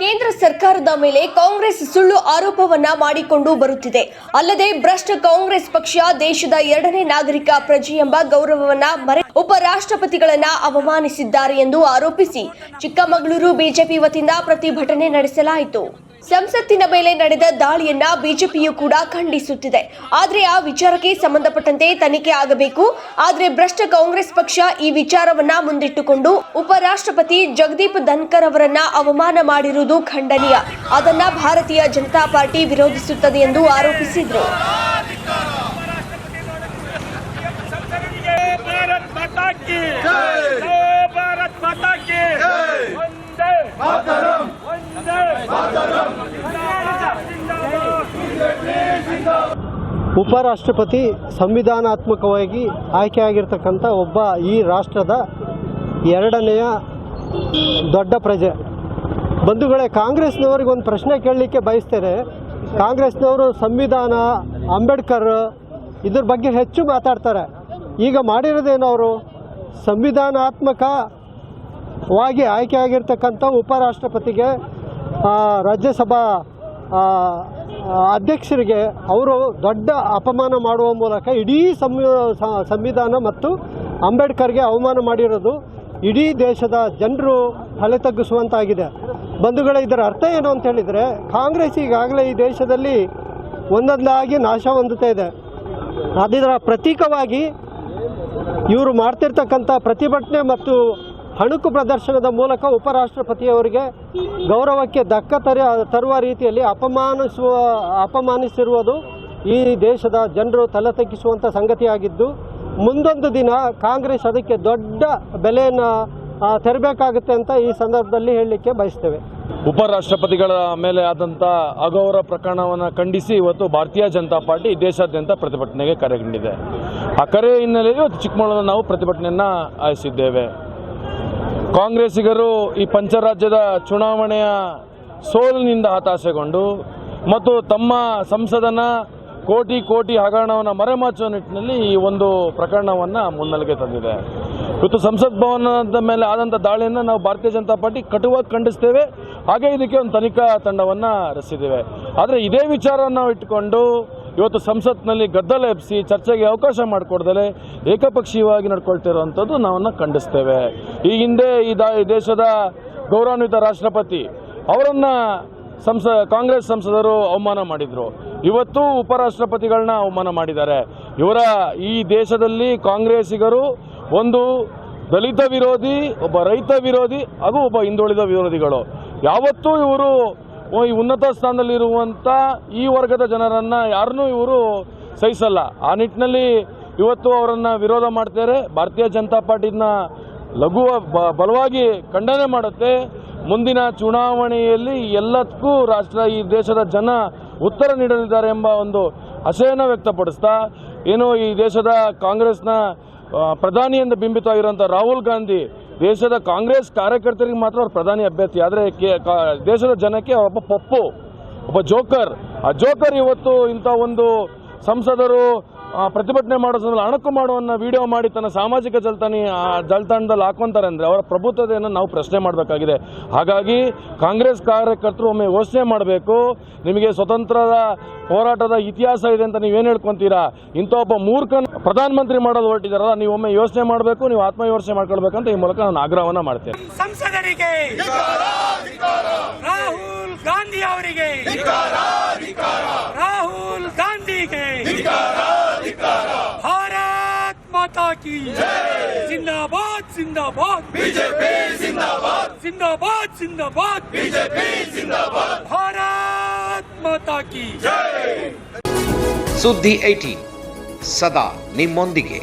ಕೇಂದ್ರ ಸರ್ಕಾರದ ಮೇಲೆ ಕಾಂಗ್ರೆಸ್ ಸುಳ್ಳು ಆರೋಪವನ್ನ ಮಾಡಿಕೊಂಡು ಬರುತ್ತಿದೆ. ಅಲ್ಲದೆ ಭ್ರಷ್ಟ ಕಾಂಗ್ರೆಸ್ ಪಕ್ಷ ದೇಶದ ಎರಡನೇ ನಾಗರಿಕ ಪ್ರಜೆ ಎಂಬ ಗೌರವವನ್ನ ಮರೆ ಉಪರಾಷ್ಟ್ರಪತಿಗಳನ್ನ ಅವಮಾನಿಸಿದ್ದಾರೆ ಎಂದು ಆರೋಪಿಸಿ ಚಿಕ್ಕಮಗಳೂರು ಬಿಜೆಪಿ ವತಿಯಿಂದ ಪ್ರತಿಭಟನೆ ನಡೆಸಲಾಯಿತು. ಸಂಸತ್ತಿನ ಮೇಲೆ ನಡೆದ ದಾಳಿಯನ್ನ ಬಿಜೆಪಿಯು ಕೂಡ ಖಂಡಿಸುತ್ತಿದೆ. ಆದರೆ ಆ ವಿಚಾರಕ್ಕೆ ಸಂಬಂಧಪಟ್ಟಂತೆ ತನಿಖೆ ಆಗಬೇಕು. ಆದರೆ ಭ್ರಷ್ಟ ಕಾಂಗ್ರೆಸ್ ಪಕ್ಷ ಈ ವಿಚಾರವನ್ನ ಮುಂದಿಟ್ಟುಕೊಂಡು ಉಪರಾಷ್ಟ್ರಪತಿ ಜಗದೀಪ್ ಧನ್ಕರ್ ಅವರನ್ನ ಅವಮಾನ ಮಾಡಿರುವುದು ಖಂಡನೀಯ. ಅದನ್ನ ಭಾರತೀಯ ಜನತಾ ಪಾರ್ಟಿ ವಿರೋಧಿಸುತ್ತದೆ ಎಂದು ಆರೋಪಿಸಿದ್ರು. ಉಪರಾಷ್ಟ್ರಪತಿ ಸಂವಿಧಾನಾತ್ಮಕವಾಗಿ ಆಯ್ಕೆಯಾಗಿರ್ತಕ್ಕಂಥ ಒಬ್ಬ ಈ ರಾಷ್ಟ್ರದ ಎರಡನೆಯ ದೊಡ್ಡ ಪ್ರಜೆ. ಬಂಧುಗಳೇ ಕಾಂಗ್ರೆಸ್ನವ್ರಿಗೆ ಒಂದು ಪ್ರಶ್ನೆ ಕೇಳಲಿಕ್ಕೆ ಬಯಸ್ತೇನೆ. ಕಾಂಗ್ರೆಸ್ನವರು ಸಂವಿಧಾನ ಅಂಬೇಡ್ಕರ್ ಇದ್ರ ಬಗ್ಗೆ ಹೆಚ್ಚು ಮಾತಾಡ್ತಾರೆ. ಈಗ ಮಾಡಿರೋದೇನು ಅವರು? ಸಂವಿಧಾನಾತ್ಮಕವಾಗಿ ಆಯ್ಕೆಯಾಗಿರ್ತಕ್ಕಂಥ ಉಪರಾಷ್ಟ್ರಪತಿಗೆ ಆ, ರಾಜ್ಯಸಭಾ ಅಧ್ಯಕ್ಷರಿಗೆ ಅವರು ದೊಡ್ಡ ಅಪಮಾನ ಮಾಡುವ ಮೂಲಕ ಇಡೀ ಸಂವಿ ಸಂವಿಧಾನ ಮತ್ತು ಅಂಬೇಡ್ಕರ್ಗೆ ಅವಮಾನ ಮಾಡಿರೋದು ಇಡೀ ದೇಶದ ಜನರು ತಲೆ ತಗ್ಗಿಸುವಂತಾಗಿದೆ. ಬಂಧುಗಳ, ಇದರ ಅರ್ಥ ಏನು ಅಂತ ಹೇಳಿದರೆ, ಕಾಂಗ್ರೆಸ್ ಈಗಾಗಲೇ ಈ ದೇಶದಲ್ಲಿ ಒಂದೊಂದಾಗಿ ನಾಶ ಹೊಂದುತ್ತಾ ಇದೆ. ಅದರ ಪ್ರತೀಕವಾಗಿ ಇವರು ಮಾಡ್ತಿರ್ತಕ್ಕಂಥ ಪ್ರತಿಭಟನೆ ಮತ್ತು ಹಣುಕು ಪ್ರದರ್ಶನದ ಮೂಲಕ ಉಪರಾಷ್ಟ್ರಪತಿಯವರಿಗೆ ಗೌರವಕ್ಕೆ ದಕ್ಕ ತರ, ತರುವ ರೀತಿಯಲ್ಲಿ ಅಪಮಾನಿಸುವ, ಅಪಮಾನಿಸಿರುವುದು ಈ ದೇಶದ ಜನರು ತಲೆ ತಗ್ಗಿಸುವಂಥ ಸಂಗತಿಯಾಗಿದ್ದು, ಮುಂದೊಂದು ದಿನ ಕಾಂಗ್ರೆಸ್ ಅದಕ್ಕೆ ದೊಡ್ಡ ಬೆಲೆಯನ್ನು ತೆರಬೇಕಾಗುತ್ತೆ ಅಂತ ಈ ಸಂದರ್ಭದಲ್ಲಿ ಹೇಳಲಿಕ್ಕೆ ಬಯಸ್ತೇವೆ. ಉಪರಾಷ್ಟ್ರಪತಿಗಳ ಮೇಲೆ ಆದಂಥ ಅಗೌರವ ಪ್ರಕರಣವನ್ನು ಖಂಡಿಸಿ ಇವತ್ತು ಭಾರತೀಯ ಜನತಾ ಪಾರ್ಟಿ ದೇಶಾದ್ಯಂತ ಪ್ರತಿಭಟನೆಗೆ ಕರೆಗೊಂಡಿದೆ. ಆ ಕರೆ ಹಿನ್ನೆಲೆಯಲ್ಲಿ ಇವತ್ತು ಚಿಕ್ಕಮಗಳೂರು ನಾವು ಪ್ರತಿಭಟನೆಯನ್ನು ಆಯಿಸಿದ್ದೇವೆ ಕಾಂಗ್ರೆಸ್ಸಿಗರು ಈ ಪಂಚರಾಜ್ಯದ ಚುನಾವಣೆಯ ಸೋಲಿನಿಂದ ಹತಾಶೆಗೊಂಡು ಮತ್ತು ತಮ್ಮ ಸಂಸದನ ಕೋಟಿ ಕೋಟಿ ಹಗರಣವನ್ನು ಮರೆಮಾಚುವ ನಿಟ್ಟಿನಲ್ಲಿ ಈ ಒಂದು ಪ್ರಕರಣವನ್ನು ಮುನ್ನೆಲೆಗೆ ತಂದಿದೆ. ಇವತ್ತು ಸಂಸತ್ ಭವನದ ಮೇಲೆ ಆದಂಥ ದಾಳಿಯನ್ನು ನಾವು ಭಾರತೀಯ ಜನತಾ ಪಾರ್ಟಿ ಕಟುವಾಗಿ ಖಂಡಿಸ್ತೇವೆ. ಹಾಗೆ ಇದಕ್ಕೆ ಒಂದು ತನಿಖಾ ತಂಡವನ್ನು ರಚಿಸಿದ್ದೇವೆ. ಆದರೆ ಇದೇ ವಿಚಾರವನ್ನು ನಾವು ಇಟ್ಟುಕೊಂಡು ಇವತ್ತು ಸಂಸತ್ನಲ್ಲಿ ಗದ್ದಲ ಎಬ್ಬಿಸಿ ಚರ್ಚೆಗೆ ಅವಕಾಶ ಮಾಡಿಕೊಡ್ದಲೆ ಏಕಪಕ್ಷೀಯವಾಗಿ ನಡ್ಕೊಳ್ತಿರುವಂಥದ್ದು ನಾವನ್ನು ಖಂಡಿಸ್ತೇವೆ. ಈ ಹಿಂದೆ ಈ ದೇಶದ ಗೌರವಾನ್ವಿತ ರಾಷ್ಟ್ರಪತಿ ಅವರನ್ನು ಸಂಸ, ಕಾಂಗ್ರೆಸ್ ಸಂಸದರು ಅವಮಾನ ಮಾಡಿದರು. ಇವತ್ತು ಉಪರಾಷ್ಟ್ರಪತಿಗಳನ್ನ ಅವಮಾನ ಮಾಡಿದ್ದಾರೆ. ಇವರ ಈ ದೇಶದಲ್ಲಿ ಕಾಂಗ್ರೆಸ್ಸಿಗರು ಒಂದು ದಲಿತ ವಿರೋಧಿ, ಒಬ್ಬ ರೈತ ವಿರೋಧಿ ಹಾಗೂ ಒಬ್ಬ ಹಿಂದುಳಿದ ವಿರೋಧಿಗಳು. ಯಾವತ್ತೂ ಇವರು ಈ ಉನ್ನತ ಸ್ಥಾನದಲ್ಲಿರುವಂಥ ಈ ವರ್ಗದ ಜನರನ್ನ ಯಾರನ್ನೂ ಇವರು ಸಹಿಸಲ್ಲ. ಆ ನಿಟ್ಟಿನಲ್ಲಿ ಇವತ್ತು ಅವರನ್ನು ವಿರೋಧ ಮಾಡ್ತಾರೆ. ಭಾರತೀಯ ಜನತಾ ಪಾರ್ಟಿನ ಲಘು ಬಲವಾಗಿ ಖಂಡನೆ ಮಾಡುತ್ತೆ. ಮುಂದಿನ ಚುನಾವಣೆಯಲ್ಲಿ ಎಲ್ಲದಕ್ಕೂ ರಾಷ್ಟ್ರ, ಈ ದೇಶದ ಜನ ಉತ್ತರ ನೀಡಲಿದ್ದಾರೆ ಎಂಬ ಒಂದು ಆಶಯನ ವ್ಯಕ್ತಪಡಿಸ್ತಾ, ಏನು ಈ ದೇಶದ ಕಾಂಗ್ರೆಸ್ನ ಪ್ರಧಾನಿಯಿಂದ ಬಿಂಬಿತವಾಗಿರುವಂಥ ರಾಹುಲ್ ಗಾಂಧಿ ದೇಶದ ಕಾಂಗ್ರೆಸ್ ಕಾರ್ಯಕರ್ತರಿಗೆ ಮಾತ್ರ ಅವ್ರು ಪ್ರಧಾನಿ ಅಭ್ಯರ್ಥಿ. ಆದರೆ ದೇಶದ ಜನಕ್ಕೆ ಒಬ್ಬ ಪಪ್ಪು, ಒಬ್ಬ ಜೋಕರ್. ಆ ಜೋಕರ್ ಇವತ್ತು ಇಂಥ ಒಂದು ಸಂಸದರು ಪ್ರತಿಭಟನೆ ಮಾಡೋ ಸಂದರ್ಭದಲ್ಲಿ ಅಣಕು ಮಾಡುವನ್ನ ವಿಡಿಯೋ ಮಾಡಿ ತನ್ನ ಸಾಮಾಜಿಕ ಜಲತಾಣಿ ಆ, ಜಾಲತಾಣದಲ್ಲಿ ಹಾಕೊಂತಾರೆ ಅಂದ್ರೆ ಅವರ ಪ್ರಭುತ್ವತೆಯನ್ನು ನಾವು ಪ್ರಶ್ನೆ ಮಾಡಬೇಕಾಗಿದೆ. ಹಾಗಾಗಿ ಕಾಂಗ್ರೆಸ್ ಕಾರ್ಯಕರ್ತರು ಒಮ್ಮೆ ಯೋಚನೆ ಮಾಡಬೇಕು. ನಿಮಗೆ ಸ್ವತಂತ್ರದ ಹೋರಾಟದ ಇತಿಹಾಸ ಇದೆ ಅಂತ ನೀವೇನು ಹೇಳ್ಕೊಂತೀರಾ? ಇಂಥ ಒಬ್ಬ ಮೂರ್ಖನ ಪ್ರಧಾನಮಂತ್ರಿ ಮಾಡಲು ಹೊರಟಿದಾರಲ್ಲ ನೀವು ಒಮ್ಮೆ ಯೋಚನೆ ಮಾಡಬೇಕು ನೀವು ಆತ್ಮವಿಮರ್ಶೆ ಮಾಡ್ಕೊಳ್ಬೇಕಂತ ಈ ಮೂಲಕ ನಾನು ಆಗ್ರಹವನ್ನ ಮಾಡ್ತೇನೆ. ಸಂಸದರಿಗೆ ರಾಹುಲ್ ಗಾಂಧಿ ಅವರಿಗೆ ರಾಹುಲ್ ಗಾಂಧಿಗೆ ಭಾರತ್ ಮಾತಾ ಕಿ ಜಿಂದಾಬಾದ್ ಜಿಂದಾಬಾದ್ ಬಿಜೆಪಿ ಜಿಂದಾಬಾದ್ ಜಿಂದಾಬಾದ್ ಜಿಂದಾಬಾದ್ ಬಿಜೆಪಿ ಜಿಂದಾಬಾದ್ ಭಾರತ್ ಮಾತಾ ಕಿ ಸುದ್ದಿ ಏಟಿ ಸದಾ ನಿಮ್ಮೊಂದಿಗೆ